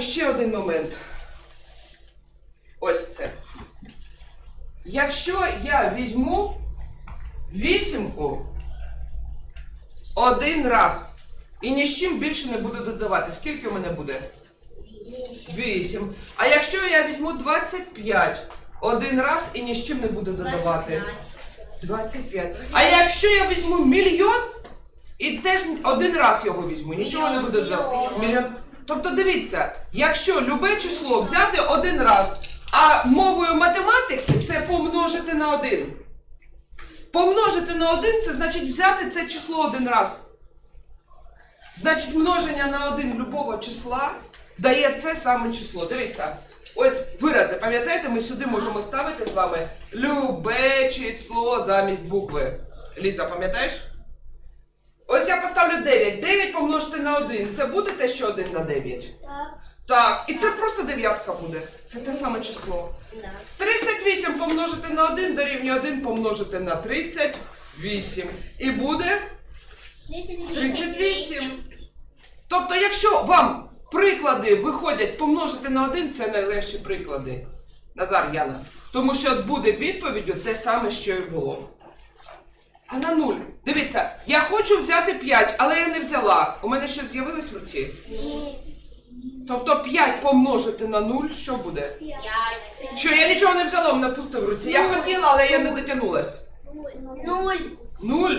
Ще один момент. Ось це. Якщо я візьму вісімку один раз і ні з чим більше не буду додавати, скільки у мене буде? 8. А якщо я візьму 25 один раз і ні з чим не буду додавати? 25. А якщо я візьму мільйон і теж один раз його візьму, нічого не буду додавати. Мільйон. Тобто дивіться, якщо любе число взяти один раз, а мовою математики це помножити на один. Помножити на один це значить взяти це число один раз. Значить, множення на один любого числа дає це саме число. Дивіться, ось вирази. Пам'ятаєте, ми сюди можемо ставити з вами любе число замість букви. Ліза, пам'ятаєш? Ось я поставлю 9. 9 помножити на 1. Це буде те, що 1 на 9? Так. Так, і це просто дев'ятка буде. Це те саме число. Да. 38 помножити на 1 дорівнює 1 помножити на 38. І буде 38. Тобто, якщо вам приклади виходять помножити на 1, це найлегші приклади. Назар Яна. Тому що буде відповіддю те саме, що і було. А на 0. Дивіться, я хочу взяти 5, але я не взяла. У мене щось з'явилось в руці. Ні. Тобто 5 помножити на 0, що буде? П'ять. Що я нічого не взяла, мене пусто в руці. Я хотіла, але я не дотягнулась. Нуль. Нуль.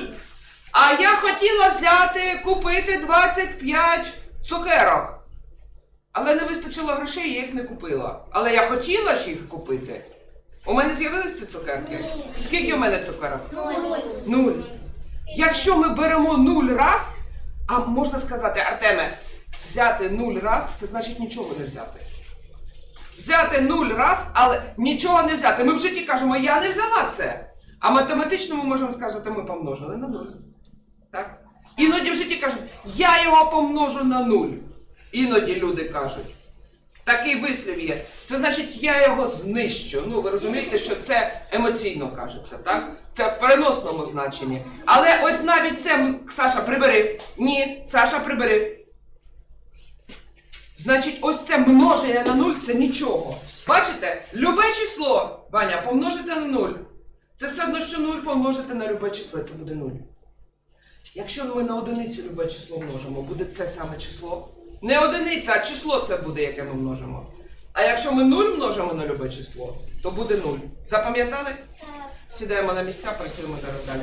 А я хотіла взяти, купити 25 цукерок. Але не вистачило грошей, я їх не купила. Але я хотіла ж їх купити. У мене з'явились ці цукерки? Скільки у мене цукерок? Нуль. Нуль. Якщо ми беремо нуль раз, а можна сказати, Артеме, взяти нуль раз, це значить нічого не взяти. Взяти нуль раз, але нічого не взяти. Ми в житті кажемо, я не взяла це. А математично ми можемо сказати, ми помножили на нуль. Так? Іноді в житті кажуть, я його помножу на нуль. Іноді люди кажуть. Такий вислів є. Це значить, я його знищу. Ну, ви розумієте, що це емоційно кажеться, так? Це в переносному значенні. Але ось навіть це, Саша, прибери. Ні, Саша, прибери. Значить, ось це множення на нуль це нічого. Бачите? Любе число, Ваня, помножити на нуль. Це все одно, що нуль помножити на любе число, це буде нуль. Якщо ми на одиницю любе число множимо, буде це саме число. Не одиниця, а число це буде, яке ми множимо. А якщо ми нуль множимо на любе число, то буде нуль. Запам'ятали? Сідаємо на місця, працюємо зараз далі.